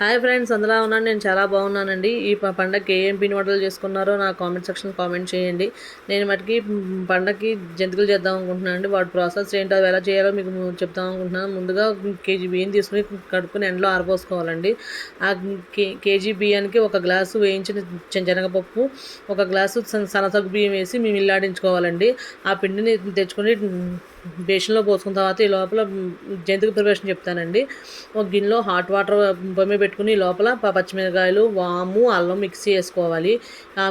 Hi friends అందులో ఉన్నాను నేను చాలా బాగున్నానండి. ఈ పండగకి ఏం పిండి వంటలు చేసుకున్నారో నా కామెంట్ సెక్షన్ కామెంట్ చేయండి. నేను మటుకి పండగకి జంతికలు చేద్దాం అనుకుంటున్నాను అండి. వాటి ప్రాసెస్ ఏంటో అది ఎలా చేయాలో మీకు చెప్తాం చెప్దాం అనుకుంటున్నాను. ముందుగా కేజీ బియ్యం తీసుకుని కడుక్కుని ఎండలో ఆరబోసుకోవాలండి. ఆ కే కేజీ బియ్యానికి ఒక గ్లాసు వేయించిన శనగపప్పు ఒక గ్లాసు సన- బియ్యం వేసి మేము ఇల్లాడించుకోవాలండి ఆ పిండిని తెచ్చుకొని బేషన్లో పోసుకున్న తర్వాత ఈ లోపల జంతిక ప్రిపరేషన్ చెప్తానండి. ఒక గిన్నెలో హాట్ వాటర్ బొమ్మ పెట్టుకుని లోపల పచ్చిమిరకాయలు వాము అల్లం మిక్సీ వేసుకోవాలి. ఆ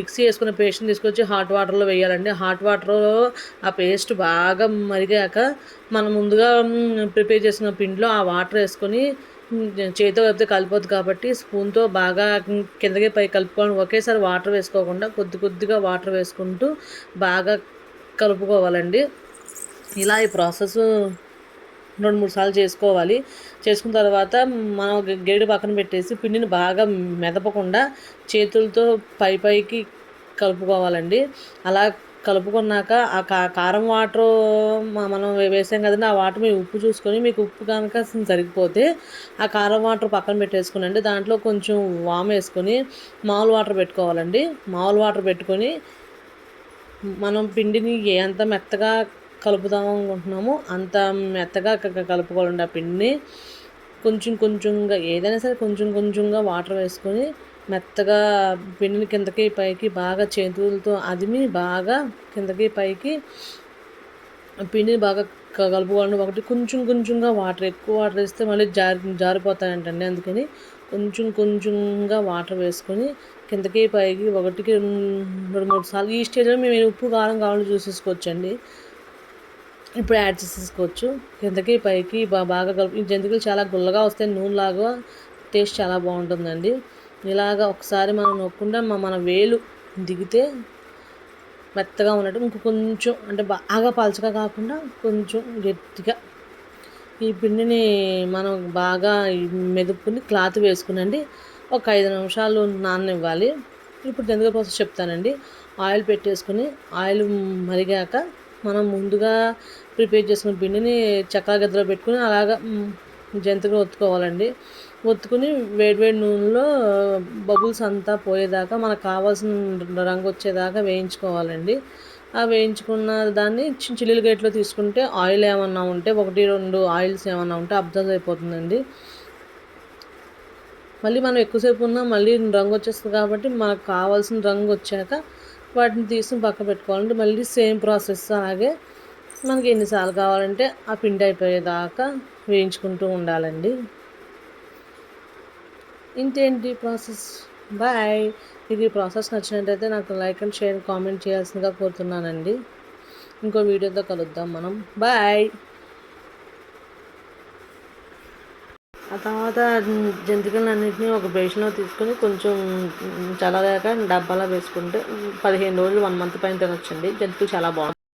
మిక్సీ వేసుకున్న పేస్ట్ని తీసుకొచ్చి హాట్ వాటర్లో వేయాలండి. హాట్ వాటర్లో ఆ పేస్ట్ బాగా మరిగాక మనం ముందుగా ప్రిపేర్ చేసిన పిండిలో ఆ వాటర్ వేసుకొని చేతితో కలిపితే కలిపోద్దు కాబట్టి స్పూన్తో బాగా కిందకి పై కలుపుకొని ఒకేసారి వాటర్ వేసుకోకుండా కొద్ది కొద్దిగా వాటర్ వేసుకుంటూ బాగా కలుపుకోవాలండి. ఇలా ఈ ప్రాసెస్ రెండు మూడు సార్లు చేసుకోవాలి. చేసుకున్న తర్వాత మనం గేడు పక్కన పెట్టేసి పిండిని బాగా మెదపకుండా చేతులతో పై పైకి కలుపుకోవాలండి. అలా కలుపుకున్నాక ఆ కా కారం వాటర్ మనం వేసాం కదండి ఆ వాటర్ మీ ఉప్పు చూసుకొని మీకు ఉప్పు కనుక సరిగిపోతే ఆ కారం వాటర్ పక్కన పెట్టేసుకునండి. దాంట్లో కొంచెం వామ్ వేసుకొని మామూలు వాటర్ పెట్టుకోవాలండి. మామూలు వాటర్ పెట్టుకొని మనం పిండిని ఎంత మెత్తగా కలుపుదాం అనుకుంటున్నామో. అంత మెత్తగా కలుపుకోవాలండి ఆ పిండిని కొంచెం కొంచెంగా ఏదైనా సరే కొంచెం కొంచెంగా వాటర్ వేసుకొని మెత్తగా పిండిని కిందకి పైకి బాగా చేతులతో అదిమి బాగా కిందకి పైకి పిండిని బాగా కలుపుకోవాలండి. ఒకటి కొంచెం కొంచెంగా వాటర్ ఎక్కువ వాటర్ వేస్తే మళ్ళీ జారి జారిపోతాయంటండి. అందుకని కొంచెం కొంచెంగా వాటర్ వేసుకొని కిందకి పైకి ఒకటికి రెండు రెండు మూడు సార్లు. ఈ స్టేజ్లో మేము ఉప్పు కారం కావాలని చూసేసుకోవచ్చండి. ఇప్పుడు యాడ్ చేసేసుకోవచ్చు. కిందకి పైకి బాగా కలుపు ఈ జంతికలు చాలా గుల్లగా వస్తాయి. నూనెలాగా టేస్ట్ చాలా బాగుంటుందండి. ఇలాగ ఒకసారి మనం నొక్కుండా మన వేలు దిగితే మెత్తగా ఉన్నట్టు ఇంక కొంచెం అంటే బాగా పలచగా కాకుండా కొంచెం గట్టిగా ఈ పిండిని మనం బాగా మెదుపుకుని క్లాత్ వేసుకునండి. ఒక ఐదు నిమిషాలు నాననివ్వాలి. ఇప్పుడు జంతికల ప్రాసెస్ చెప్తానండి. ఆయిల్ పెట్టేసుకుని ఆయిల్ మరిగాక మనం ముందుగా ప్రిపేర్ చేసుకున్న పిండిని చక్కెర గద్దలో పెట్టుకుని అలాగా మ్, జంతికలు ఒత్తుకోవాలండి. ఒత్తుకుని వేడివేడి నూనెలో బబుల్స్ అంతా పోయేదాకా మనకు కావాల్సిన రంగు వచ్చేదాకా వేయించుకోవాలండి. ఆ వేయించుకున్న దాన్ని చిన్న చిల్లీల గేట్లో తీసుకుంటే ఆయిల్ ఏమన్నా ఉంటే ఒకటి రెండు ఆయిల్స్ ఏమన్నా ఉంటే అబ్జర్వ్ అయిపోతుందండి. మళ్ళీ మనం ఎక్కువసేపు ఉన్నా మళ్ళీ రంగు వచ్చేస్తుంది కాబట్టి మనకు కావాల్సిన రంగు వచ్చాక వాటిని తీసి పక్క పెట్టుకోవాలంటే మళ్ళీ సేమ్ ప్రాసెస్ అలాగే మనకి ఎన్నిసార్లు కావాలంటే ఆ పిండి అయిపోయేదాకా వేయించుకుంటూ ఉండాలండి. ఇంతేంటి ప్రాసెస్? బాయ్. మీకు ఈ ప్రాసెస్ నచ్చినట్టయితే నాకు లైక్ అండ్ షేర్ కామెంట్ చేయాల్సిందిగా కోరుతున్నానండి. ఇంకో వీడియోతో కలుద్దాం మనం. బాయ్. ఆ తర్వాత జంతికలన్నింటినీ ఒక బేషన్లో తీసుకొని కొంచెం చల్లగాక డబ్బాలో వేసుకుంటే పదిహేను రోజులు వన్ మంత్ పైన తినొచ్చండి. జంతికలు చాలా బాగుంటాయి.